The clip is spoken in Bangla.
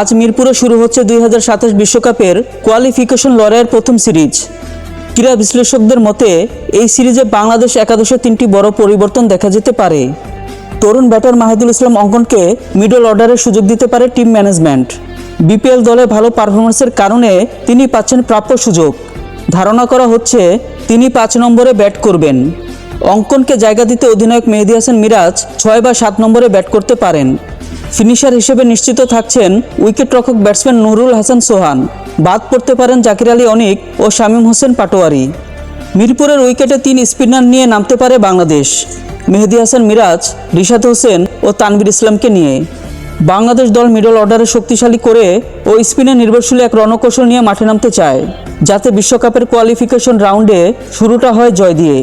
আজ মিরপুরে শুরু হচ্ছে দুই বিশ্বকাপের কোয়ালিফিকেশন লড়াইয়ের প্রথম সিরিজ। ক্রীড়া বিশ্লেষকদের মতে, এই সিরিজে বাংলাদেশ একাদশে তিনটি বড় পরিবর্তন দেখা যেতে পারে। তরুণ ব্যাটার মাহিদুল ইসলাম অঙ্কনকে মিডল অর্ডারের সুযোগ দিতে পারে টিম ম্যানেজমেন্ট। বিপিএল দলে ভালো পারফরমেন্সের কারণে তিনি পাচ্ছেন প্রাপ্য সুযোগ। ধারণা করা হচ্ছে, তিনি পাঁচ নম্বরে ব্যাট করবেন। অঙ্কনকে জায়গা দিতে অধিনায়ক মেহেদি হাসান মিরাজ ছয় বা সাত নম্বরে ব্যাট করতে পারেন। ফিনিশার হিসেবে নিশ্চিত থাকছেন উইকেটরক্ষক ব্যাটসম্যান নুরুল হাসান সোহান। বাদ পড়তে পারেন জাকির আলী অনিক ও শামীম হোসেন পাটোয়ারি। মিরপুরের উইকেটে তিন স্পিনার নিয়ে নামতে পারে বাংলাদেশ। মেহেদি হাসান মিরাজ, রিশাদ হোসেন ও তানবির ইসলামকে নিয়ে। বাংলাদেশ দল মিডল অর্ডারে শক্তিশালী করে ও স্পিনে নির্ভরশীল এক রণকৌশল নিয়ে মাঠে নামতে চায়, যাতে বিশ্বকাপের কোয়ালিফিকেশন রাউন্ডে শুরুটা হয় জয় দিয়ে।